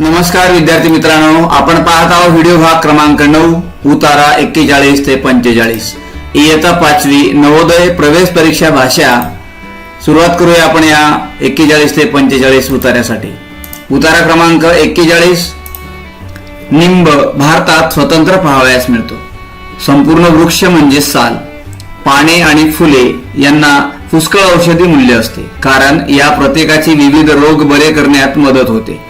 नमस्कार विद्यार्थी मित्रांनो. आपण पाहत आहोत व्हिडिओ भाग क्रमांक नऊ उतारा एक्केचाळीस ते पंचेचाळीस. इयत्ता पाचवी नवोदय प्रवेश परीक्षा भाषा. सुरुवात करूया आपण या एक्केचाळीस ते पंचेचाळीस उतार्यासाठी उतारा क्रमांक एक्केचाळीस. निंब भारतात स्वतंत्र पाहावयास मिळतो. संपूर्ण वृक्ष म्हणजे साल. पाने आणि फुले यांना पुष्कळ औषधी मूल्य असते कारण या प्रत्येकाची विविध रोग बरे करण्यात मदत होते.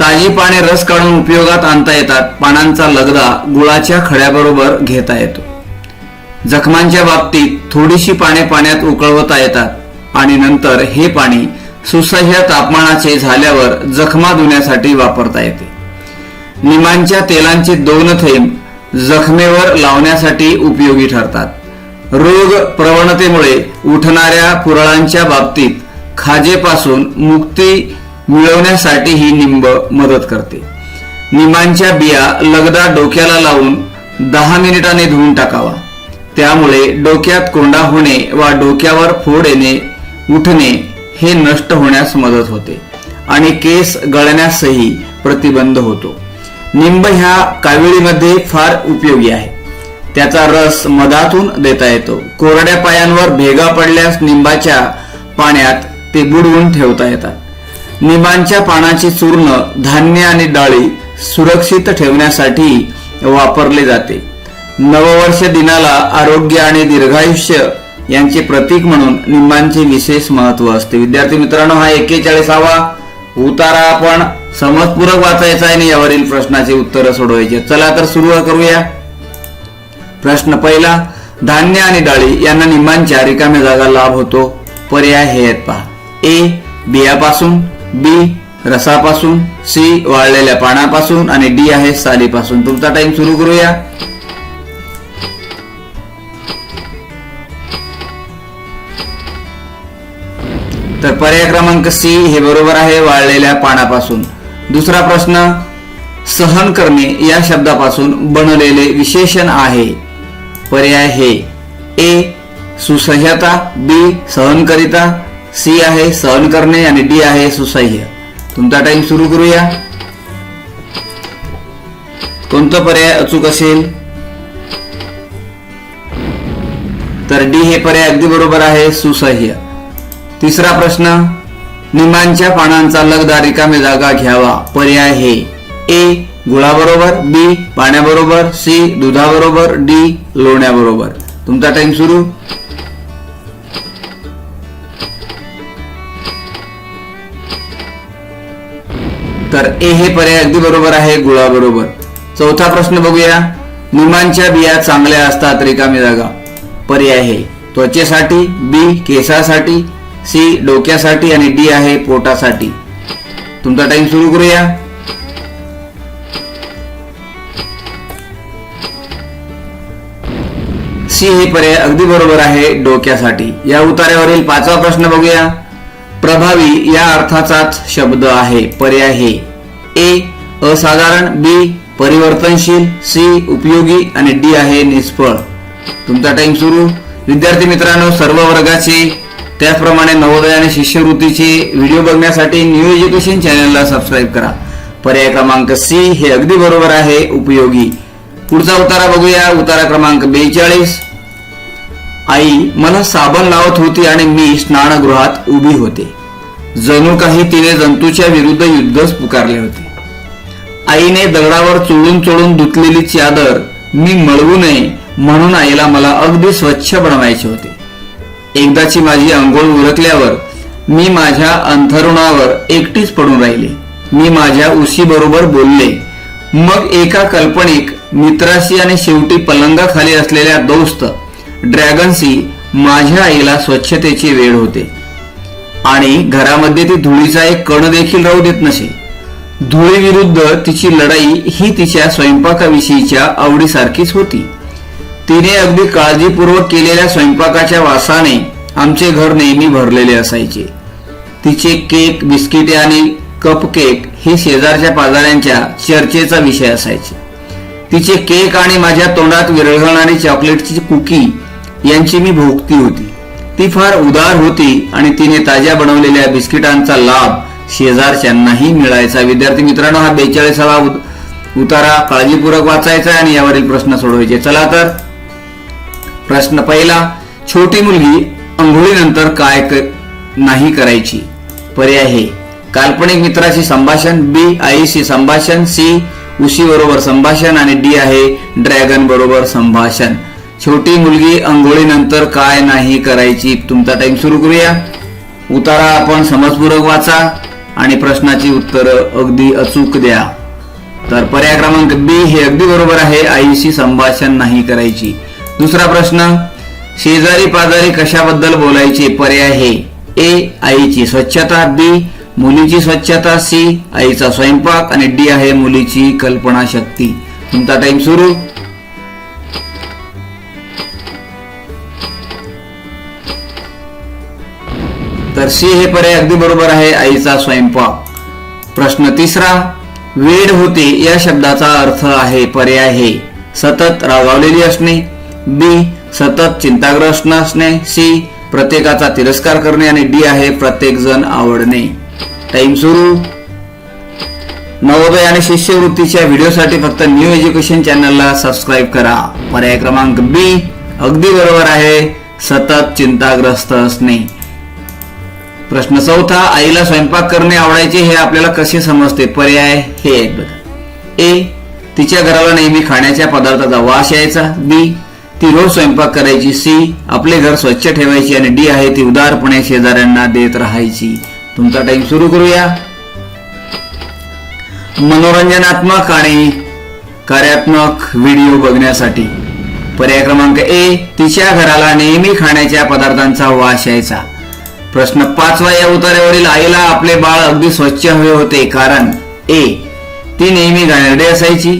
ताजी पाने रस काढून उपयोगात आणता येतात. पानांचा लगदा गुळाच्या खड्याबरोबर घेता येतो. जखमांच्या बाबतीत थोडीशी पाने पाण्यात उकळवता येतात आणि नंतर हे पाणी सुसह्य तापमानाचे झाल्यावर जखमा धुण्यासाठी वापरता येते. निमांच्या तेलांचे दोन थेंब जखमेवर लावण्यासाठी उपयोगी ठरतात. रोग प्रवणतेमुळे उठणाऱ्या पुरळांच्या बाबतीत खाजेपासून मुक्ती मिळवण्यासाठी ही निंब मदत करते. निंबांच्या बिया लगदा डोक्याला लावून दहा मिनिटांनी धुवून टाकावा. त्यामुळे डोक्यात कोंडा होणे वा डोक्यावर फोड येणे उठणे हे नष्ट होण्यास मदत होते आणि केस गळण्यासही प्रतिबंध होतो. निंब ह्या काविळीमध्ये फार उपयोगी आहे. त्याचा रस मधातून देता येतो. कोरड्या पायांवर भेगा पडल्यास निंबाच्या पाण्यात ते बुडवून ठेवता येतात. निंबांच्या पानाचे चूर्ण धान्य आणि डाळी सुरक्षित ठेवण्यासाठी वापरले जाते. नववर्ष दिनाला आरोग्य आणि दीर्घायुष्य यांचे प्रतीक म्हणून निंबांचे विशेष महत्त्व असते. विद्यार्थी मित्रांनो हा एक्केचाळीसावा उतारा आपण समजपूरक वाचायचा आहे आणि यावरील प्रश्नाचे उत्तर सोडवायचे. चला तर सुरू करूया. प्रश्न पहिला धान्य आणि डाळी यांना निंबांच्या रिकाम्या जागा लाभ होतो. पर्याय हे आहेत पहा. ए बियापासून. बी रसापासून सी वाळलेल्या पानापासून आणि डी आहे सालीपासून. तुमचा टाइम सुरू करूया. तर पर्याय क्रमांक सी हे बरोबर आहे वाळलेल्या पानापासून. दुसरा प्रश्न सहन करणे या शब्दापासून बनलेले विशेषण आहे. पर्याय हे ए सुसह्यता बी सहनकरिता सी आहे सहन करणे आणि डी आहे सुसह्य. तुमचा टाइम सुरू करूया. कोणतं पर्याय अचूक असेल? तर डी हे पर्याय अगदी बरोबर आहे सुसह्य. तिसरा प्रश्न निमांच्या पानांचा लगदा रिकामी जागा घ्यावा. पर्याय हे ए गुळाबरोबर बी पाण्याबरोबर सी दुधाबरोबर डी लोण्याबरोबर. तुमचा टाइम सुरू. तर ए हे पर्याय अगदी बरोबर आहे गुळाबरोबर चौथा प्रश्न बघूया. निमांच्या बिया चांगल्या असतात रिकामी जागा. पर्याय हे. त्वचेसाठी बी केसासाठी सी डोक्यासाठी आणि डी आहे पोटासाठी. तुमचा टाइम सुरू करूया. सी हे पर्याय अगदी बरोबर आहे डोक्यासाठी. या उतार्यावरील पाचवा प्रश्न बघूया. प्रभावी या अर्थाचाच शब्द आहे पर्याय हे. ए असाधारण. बी परिवर्तनशील. सी उपयोगी. आणि डी आहे निष्फळ. तुमचा टाइम सुरू. विद्यार्थी मित्रांनो सर्व वर्गाचे त्याचप्रमाणे नवोदय आणि शिष्यवृत्तीचे व्हिडिओ बघण्यासाठी न्यू एज्युकेशन चॅनलला सबस्क्राईब करा. पर्याय क्रमांक सी हे अगदी बरोबर आहे उपयोगी. पुढचा उतारा बघूया. उतारा क्रमांक बेचाळीस. आई मला साबण लावत होती आणि मी स्नानगृहात उभी होते. जणू काही तिने जंतूच्या विरुद्ध युद्धच पुकारले होते. आईने दगडावर चोळून चोळून धुतलेली चादर मी मळवू नये म्हणून आईला मला अगदी स्वच्छ बनवायचे होते. एकदाची माझी अंघोळ उरकल्यावर मी माझ्या अंथरुणावर एकटीच पडून राहिले. मी माझ्या उशी बरोबर बोलले मग एका कल्पनिक मित्राशी आणि शेवटी पलंगाखाली असलेल्या दोस्त ड्रॅगनसी माझ्या आईला स्वच्छतेची वेळ होते. आणि घरामध्ये ती धुळीचा एक कण देखील राहू देत नसे. धुळीविरुद्ध तिची लढाई ही तिच्या स्वयंपाकाविषयीच्या आवडीसारखीच होती. तिने अगदी काळजीपूर्वक केलेल्या स्वयंपाकाच्या वासाने आमचे घर नेहमी भरलेले असायचे. तिचे केक बिस्किटे आणि कप केक हे शेजारच्या पाजाऱ्यांच्या चर्चेचा विषय असायचे. तिचे केक आणि माझ्या तोंडात विरघळणारी चॉकलेटची कुकी यांची मी भोगती होती. ती फार उदार होती आणि तिने ताज्या बनवलेल्या बिस्किटांचा लाभ शेजारच्यांनाही मिळायचा. विद्यार्थी मित्रांनो हा बेचाळीसावा उतारा काळजीपूर्वक वाचायचा आणि यावरील प्रश्न सोडवायचे. चला तर प्रश्न पहिला छोटी मुलगी अंघोळीनंतर काय क- नाही करायची? पर्याय हे काल्पनिक मित्राशी संभाषण बी आईशी संभाषण सी उशी बरोबर संभाषण आणि डी आहे ड्रॅगन बरोबर संभाषण. छोटी मुलगी अंघोळीनंतर काय नाही करायची तुमचा टाइम सुरू करूया. उतारा आपण समजपूर्वक वाचा आणि प्रश्नाची उत्तरं अगदी अचूक द्या. तर पर्याय क्रमांक बी हे अगदी बरोबर आहे आईशी संभाषण नाही करायची. दुसरा प्रश्न शेजारी पाजारी कशाबद्दल बोलायचे? पर्याय हे ए आईची स्वच्छता बी मुलीची स्वच्छता सी आईचा स्वयंपाक आणि डी आहे मुलीची कल्पना शक्ती तुमचा टाइम सुरू. सी हे पर्याय अगदी बरोबर आहे आईचा स्वयंपाक. प्रश्न तिसरा वेड होते या शब्दाचा अर्थ आहे पर्याय हे. सतत रागावलेली असणे. बी सतत चिंताग्रस्त असणे. सी प्रत्येकाचा तिरस्कार करणे आणि डी आहे प्रत्येक जण आवडणे. टाइम सुरू. नवोदय आणि शिष्यवृत्तीच्या व्हिडिओसाठी फक्त न्यू एज्युकेशन चॅनलला सबस्क्राईब करा. पर्याय क्रमांक बी अगदी बरोबर आहे सतत चिंताग्रस्त असणे. प्रश्न चौथा आईला स्वयंपाक करणे आवडायचे हे आपल्याला कसे समजते? पर्याय हे एक बघा. ए तिच्या घराला नेहमी खाण्याच्या पदार्थाचा वास यायचा. बी ती रोज स्वयंपाक करायची. सी आपले घर स्वच्छ ठेवायची. आणि डी आहे ती उदारपणे शेजाऱ्यांना देत राहायची. तुमचा टाइम सुरू करूया. मनोरंजनात्मक आणि कार्यात्मक व्हिडिओ बघण्यासाठी. पर्याय क्रमांक ए तिच्या घराला नेहमी खाण्याच्या पदार्थांचा वास यायचा. प्रश्न पाचवा या उतार्यावरील आईला आपले बाळ अगदी स्वच्छ हवे होते कारण ए ती नेहमी घाणेरडे असायची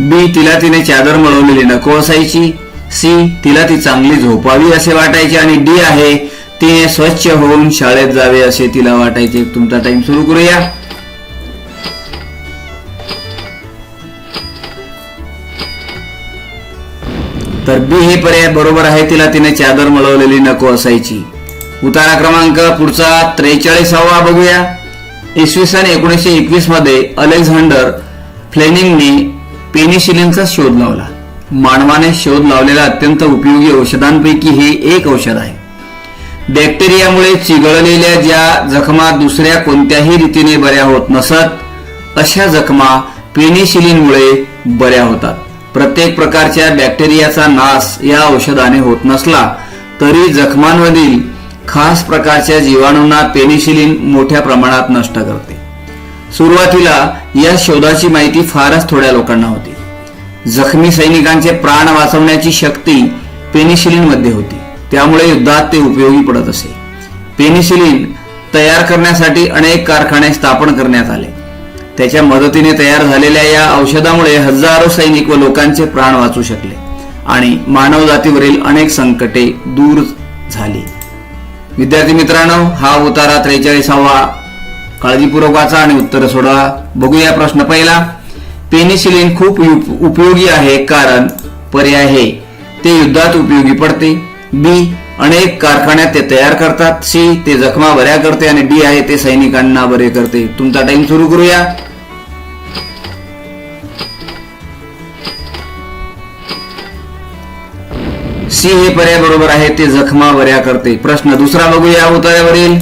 बी तिला तिने चादर मळवलेली नको असायची सी तिला ती चांगली झोपावी असे वाटायचे आणि डी आहे तिने स्वच्छ होऊन शाळेत जावे असे तिला वाटायचे. तुमचा टाइम सुरू करूया. तर बी हे पर्याय बरोबर आहे तिला तिने चादर मळवलेली नको असायची. उतारा क्रमांक पुढचा त्रेचाळीसावा बघूया. इसवी सन एकोणीसशे एकवीसमध्ये अलेक्झांडर फ्लेनिंगने पेनिशिलिनचा शोध लावला. मानवाने शोध लावलेल्या अत्यंत उपयोगी औषधांपैकी हे एक औषध आहे. बॅक्टेरियामुळे चिघळलेल्या ज्या जखमा दुसऱ्या कोणत्याही रीतीने बऱ्या होत नसत अशा जखमा पेनिशिलिनमुळे बऱ्या होतात. प्रत्येक प्रकारच्या बॅक्टेरियाचा नाश या औषधाने होत नसला तरी जखमांमधील खास प्रकारच्या जीवाणूंना पेनिशिलिन मोठ्या प्रमाणात नष्ट करते. सुरुवातीला या शोधाची माहिती फारच थोड्या लोकांना होती. जखमी सैनिकांचे प्राण वाचवण्याची शक्ती पेनिशिलिनमध्ये होती. त्यामुळे युद्धात ते उपयोगी पडत असे. पेनिसिलिन तयार करण्यासाठी अनेक कारखाने स्थापन करण्यात आले. त्याच्या मदतीने तयार झालेल्या या औषधामुळे हजारो सैनिक व लोकांचे प्राण वाचू शकले आणि मानवजातीवरील अनेक संकटे दूर झाली. विद्यार्थी मित्रांनो हा उतारा त्रेचाळीसावा काळजीपूर्वक वाचा आणि उत्तर सोडवा. बघूया प्रश्न पहिला. पेनिसिलिन खूप उपयोगी आहे कारण पर्याय हे ते युद्धात उपयोगी पडते. बी अनेक कारखान्यात ते तयार करतात. सी ते जखमा बऱ्या करते आणि डी आहे ते सैनिकांना बरे करते. तुमचा टाइम सुरू करूया. सी हे पर्याय बरोबर आहे ते जखमा बऱ्या करते. प्रश्न दुसरा बघूया उतार्यावरील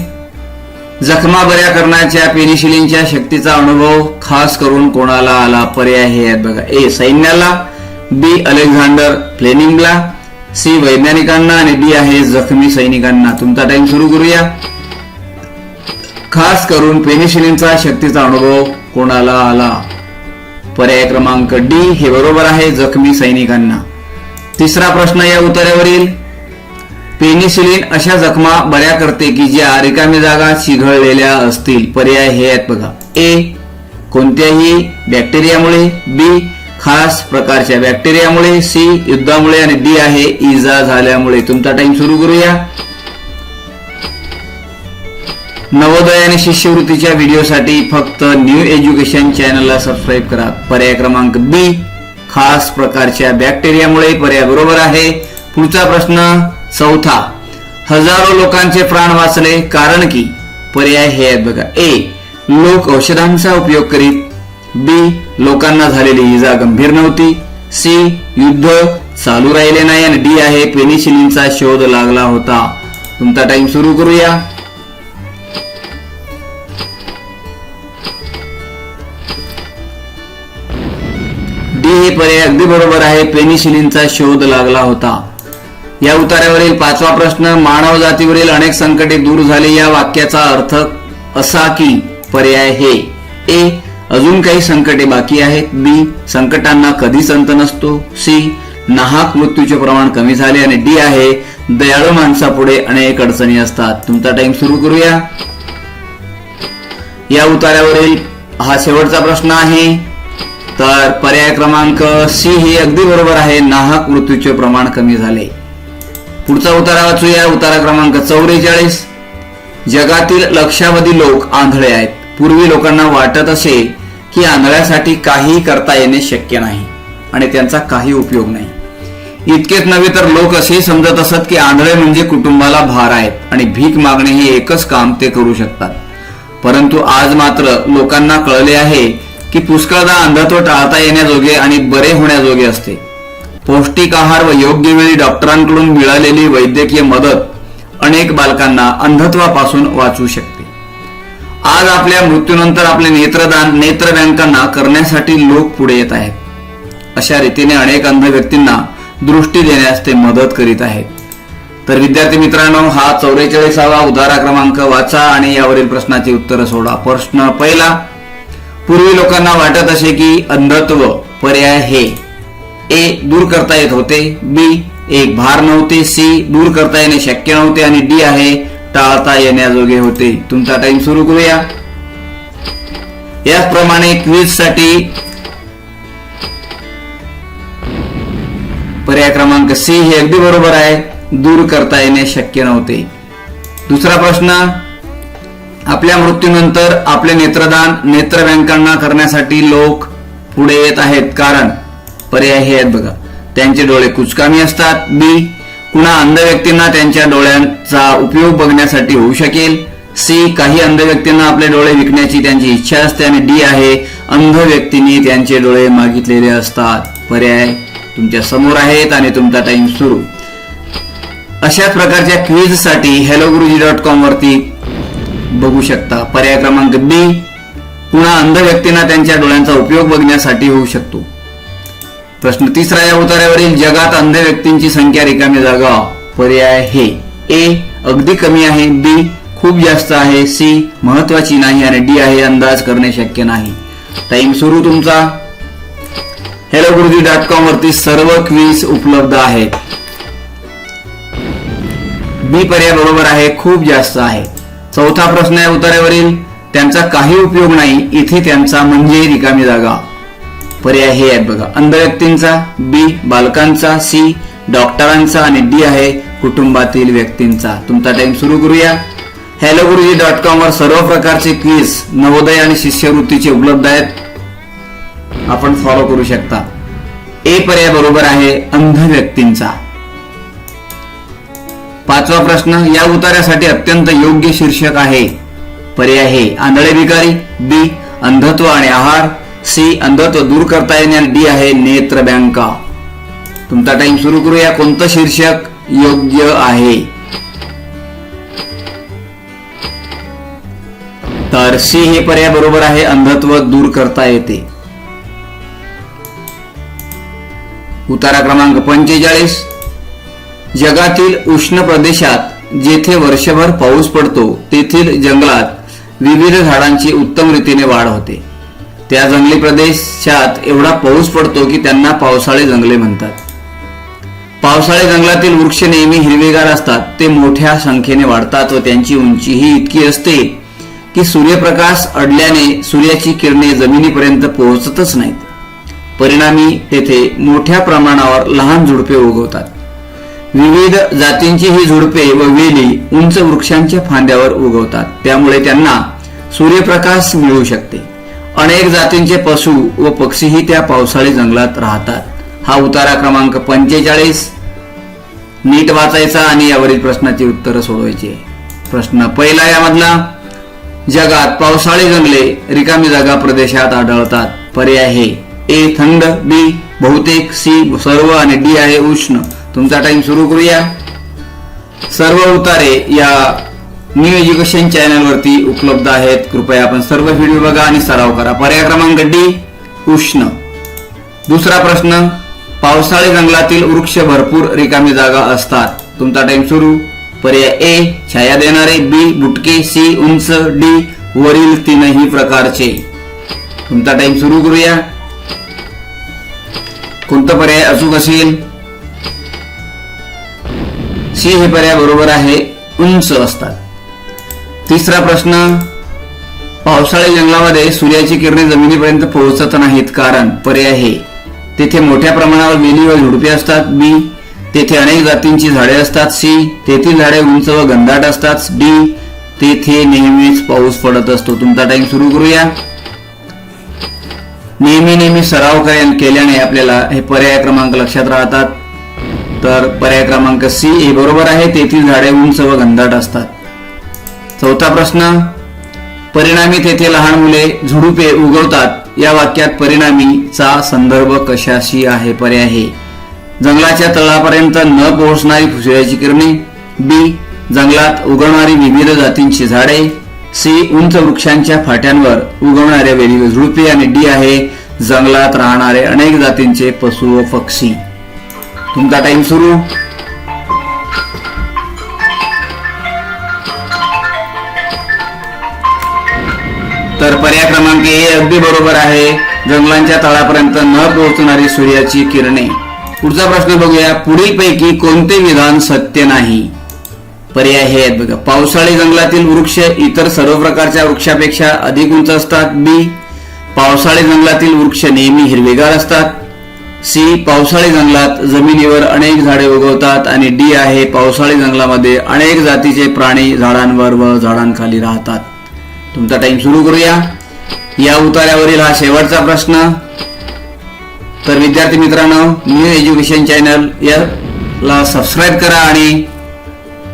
जखमा बऱ्या करण्याच्या पेनिशिलिनच्या शक्तीचा अनुभव खास करून कोणाला आला? पर्याय हे आहेत बघा. ए सैन्याला बी अलेक्झांडर फ्लेनिंगला सी वैज्ञानिकांना आणि डी आहे जखमी सैनिकांना. तुमचा टाइम सुरू करूया. खास करून पेनिशिलिनचा शक्तीचा अनुभव कोणाला आला? पर्याय क्रमांक डी हे बरोबर आहे जखमी सैनिकांना. तिसरा प्रश्न या उत्तरावरील. पेनिसिलिन अशा जखमा बऱ्या करते की ज्या रिकामी जागा शिघळलेल्या असतील? पर्याय हे आहेत बघा. ए कोणत्याही बॅक्टेरियामुळे. बी खास प्रकारच्या बॅक्टेरियामुळे. सी युद्धामुळे. आणि डी आहे इजा झाल्यामुळे. तुमचा टाइम सुरू करूया. नवोदय आणि शिष्यवृत्तीच्या व्हिडिओसाठी फक्त न्यू एज्युकेशन चॅनलला सबस्क्राईब करा. पर्याय क्रमांक बी खास प्रकारच्या बॅक्टेरियामुळे पर्याय बरोबर आहे. पुढचा प्रश्न चौथा. हजारो लोकांचे प्राण वाचले कारण की पर्याय हे आहेत बघा. ए. लोक औषधांचा उपयोग करीत. बी. लोकांना झालेली इजा गंभीर नव्हती. सी. युद्ध चालू राहिले नाही आणि डी आहे पेनिसिलिनचा शोध लागला होता. तुमचा टाइम सुरू करूया. हे पर्याय अगदी बरोबर आहे. पेनिसिलिनचा शोध लागला होता. या उतार्यावरील पाचवा प्रश्न मानव जातीवरील अनेक संकटे दूर झाले. या वाक्याचा अर्थ असा की पर्याय हे. ए अजून काही संकटे बाकी आहेत. बी संकटांना कधीच अंत नसतो. सी नाहक मृत्यूचे प्रमाण कमी झाले आणि डी आहे दयाळू माणसापुढे अनेक अडचणी असतात. तुमचा टाइम सुरू करूया. या उतार्यावरील हा शेवटचा प्रश्न आहे. तर पर्याय क्रमांक सी हे अगदी बरोबर आहे. नाहक मृत्यूचे प्रमाण कमी झाले. पुढचा उतारा वाचूया. उतारा क्रमांक चौवेचाळीस. जगातील लक्षावधी लोक आंधळे आहेत. पूर्वी लोकांना वाटत असे की आंधळ्यासाठी काही करता येणे शक्य नाही आणि त्यांचा काही उपयोग नाही. इतकेच नव्हे तर लोक असे समजत असत की आंधळे म्हणजे कुटुंबाला भार आहेत आणि भीक मागणे हे एकच काम ते करू शकतात. परंतु आज मात्र लोकांना कळले आहे की पुष्कळदा अंधत्व टाळता येण्याजोगे आणि बरे होण्याजोगे असते. पौष्टिक आहार व योग्य वेळी डॉक्टरांकडून मिळालेली वैद्यकीय मदत अनेक बालकांना अंधत्वापासून वाचू शकते. आज आपल्या मृत्यूनंतर आपले नेत्रदान नेत्र बँकांना करण्यासाठी लोक पुढे येत आहेत. अशा रीतीने अनेक अंध व्यक्तींना दृष्टी देण्यास ते मदत करीत आहेत. तर विद्यार्थी मित्रांनो हा चौवेचाळीसावा उदारा क्रमांक वाचा आणि यावरील प्रश्नाची उत्तरं सोडा. प्रश्न पहिला पूर्वी लोकांना वाटत असे की अंधत्व पर्याय हे. ए दूर करता येत होते. बी एक भार नव्हते. सी दूर करता येणे शक्य नव्हते. आणि डी आहे टाळता येण्याजोगे होते. तुमचा टाइम सुरू करूया. याचप्रमाणे क्विजसाठी पर्याय क्रमांक सी हे अगदी बरोबर आहे. दूर करता येणे शक्य नव्हते. दुसरा प्रश्न आपल्या मृत्यूनंतर आपले नेत्रदान नेत्र बँकांना करण्यासाठी लोक पुढे येत आहेत. कारण पर्याय हे आहेत बघा. त्यांचे डोळे कुचकामी असतात. बी कुणा अंध व्यक्तींना त्यांच्या डोळ्यांचा उपयोग बघण्यासाठी होऊ शकेल. सी काही अंध व्यक्तींना आपले डोळे विकण्याची त्यांची इच्छा असते आणि डी आहे अंध व्यक्तींनी त्यांचे डोळे मागितलेले असतात. पर्याय तुमच्यासमोर आहेत आणि तुमचा टाइम सुरू. अशाच प्रकारच्या क्विजसाठी हॅलो गुरुजी डॉट कॉम वरती बघू शकता. पर्याय क्रमांक बी पुन्हा अंध व्यक्तींना त्यांच्या डोळ्यांचा उपयोग बघण्यासाठी होऊ शकतो. प्रश्न तिसरा या उतार्यावरील जगात अंध व्यक्तींची संख्या रिकामी जागा. पर्याय हे ए अगदी कमी आहे. बी खूप जास्त आहे. सी महत्वाची नाही आणि डी आहे अंदाज करणे शक्य नाही. टाइम सुरू तुमचा. हॅलो गुरुजी डॉट कॉम वरती सर्व क्वीज उपलब्ध आहेत. बी पर्याय बरोबर आहे खूप जास्त आहे. चौथा प्रश्न आहे उतार्यावरील त्यांचा काही उपयोग नाही इथे त्यांचा म्हणजे रिकामी जागा. पर्याय हे आहेत बघा. अंध व्यक्तींचा बी बालकांचा सी डॉक्टरांचा आणि डी आहे कुटुंबातील व्यक्तींचा. तुमचा टाइम सुरू करूया. हॅलो गुरुजी डॉट कॉम वर सर्व प्रकारचे क्विज नवोदय आणि शिष्यवृत्तीचे उपलब्ध आहेत. आपण फॉलो करू शकता. ए पर्याय बरोबर आहे अंध व्यक्तींचा पाचवा प्रश्न या उतार्यासाठी अत्यंत योग्य शीर्षक आहे. पर्याय हे आंधळे भिकारी बी अंधत्व आणि आहार सी अंधत्व दूर करता येणे आणि डी आहे नेत्र बँका. तुमचा टाइम सुरू करूया. कोणतं शीर्षक योग्य आहे? तर सी हे पर्याय बरोबर आहे अंधत्व दूर करता येते. उतारा क्रमांक पंचेचाळीस जगातील उष्ण प्रदेशात जेथे वर्षभर पाऊस पडतो तेथील जंगलात विविध झाडांची उत्तम रीतीने वाढ होते. त्या जंगली प्रदेशात एवढा पाऊस पडतो की त्यांना पावसाळे जंगले म्हणतात. पावसाळे जंगलातील वृक्ष नेहमी हिरवेगार असतात ते मोठ्या संख्येने वाढतात व त्यांची उंचीही इतकी असते की सूर्यप्रकाश अडल्याने सूर्याची किरणे जमिनीपर्यंत पोहोचतच नाहीत. परिणामी तेथे मोठ्या प्रमाणावर लहान झुडपे उगवतात. विविध जातींची ही झुडपे व वेली उंच वृक्षांच्या फांद्यावर उगवतात. त्यामुळे त्यांना सूर्यप्रकाश मिळू शकते. अनेक जातींचे पशु व पक्षीही त्या पावसाळी जंगलात राहतात. हा उतारा क्रमांक पंचेचाळीस. नीट वाचायचा आणि यावरील प्रश्नाची उत्तरं सोडवायची प्रश्न पहिला यामधला जगात पावसाळी जंगले रिकामी जागा प्रदेशात आढळतात. पर्याय हे ए थंड बी बहुतेक सी सर्व आणि डी आहे उष्ण. तुमचा टाइम सुरू करूया. सर्व उतारे या न्यू एज्युकेशन चॅनलवरती उपलब्ध आहेत. कृपया आपण सर्व व्हिडिओ बघा आणि सराव करा. पर्याय क्रमांक डी उष्ण. दुसरा प्रश्न पावसाळी जंगलातील वृक्ष भरपूर रिकामी जागा असतात. तुमचा टाइम सुरू. पर्याय ए छाया देणारे बी बुटके सी उंच डी वरील तीनही प्रकारचे. तुमचा टाइम सुरू करूया. कोणता पर्याय अचूक असेल? सी हे पर्याय बरोबर आहे उंच असतात. तिसरा प्रश्न पावसाळी जंगलामध्ये सूर्याची किरणे जमिनीपर्यंत पोहोचत नाहीत कारण पर्याय हे तेथे मोठ्या प्रमाणावर वेली व झुडपे असतात. बी तेथे अनेक जातींची झाडे असतात. सी तेथील झाडे उंच व घनदाट असतात. डी तेथे नेहमीच पाऊस पडत असतो. तुमचा टाइम सुरू करूया. नेहमी नेहमी सराव केल्याने आपल्याला हे पर्याय क्रमांक लक्षात राहतात. तर पर्याय क्रमांक सी हे बरोबर आहे. तेथील झाडे उंच व घनदाट असतात. चौथा प्रश्न परिणामी तेथे लहान मुले झुडुपे उगवतात. या वाक्यात परिणामीचा संदर्भ कशाशी आहे? पर्याय हे जंगलाच्या तळापर्यंत न पोहोचणारी सूर्याची किरणे. बी जंगलात उगवणारी विविध जातींची झाडे. सी उंच वृक्षांच्या फाट्यांवर उगवणाऱ्या वेली व झुडपे. आणि डी आहे जंगलात राहणारे अनेक जातींचे पशु व पक्षी. तुमचा टाइम सुरू. तर पर्याय क्रमांक ए अगदी बरोबर आहे. जंगलांच्या तळापर्यंत न पोहोचणारी सूर्याची किरणे. पुढचा प्रश्न बघूया. पुढील पैकी कोणते विधान सत्य नाही? पर्याय हे आहेत बघा. पावसाळी जंगलातील वृक्ष इतर सर्व प्रकारच्या वृक्षापेक्षा अधिक उंच असतात. बी पावसाळी जंगलातील वृक्ष नेहमी हिरवेगार असतात. सी पावसाळी जंगलात जमिनीवर अनेक झाडे उगवतात आणि डी आहे पावसाळी जंगलामध्ये अनेक जातीचे प्राणी झाडांवर व झाडांखाली राहतात. तुमचा टाइम सुरू करूया. या उतार्यावरील हा शेवटचा प्रश्न. तर विद्यार्थी मित्रांनो न्यू एज्युकेशन चॅनल याला सबस्क्राईब करा आणि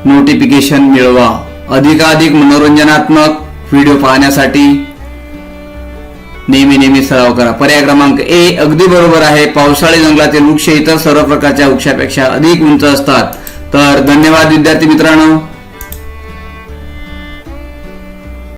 नोटिफिकेशन मिळवा. अधिकाधिक मनोरंजनात्मक व्हिडिओ पाहण्यासाठी नेहमी नेहमी सराव करा. पर्याय क्रमांक ए अगदी बरोबर आहे. पावसाळी जंगलातील वृक्ष इतर सर्व प्रकारच्या वृक्षापेक्षा अधिक उंच असतात. तर धन्यवाद विद्यार्थी मित्रांनो.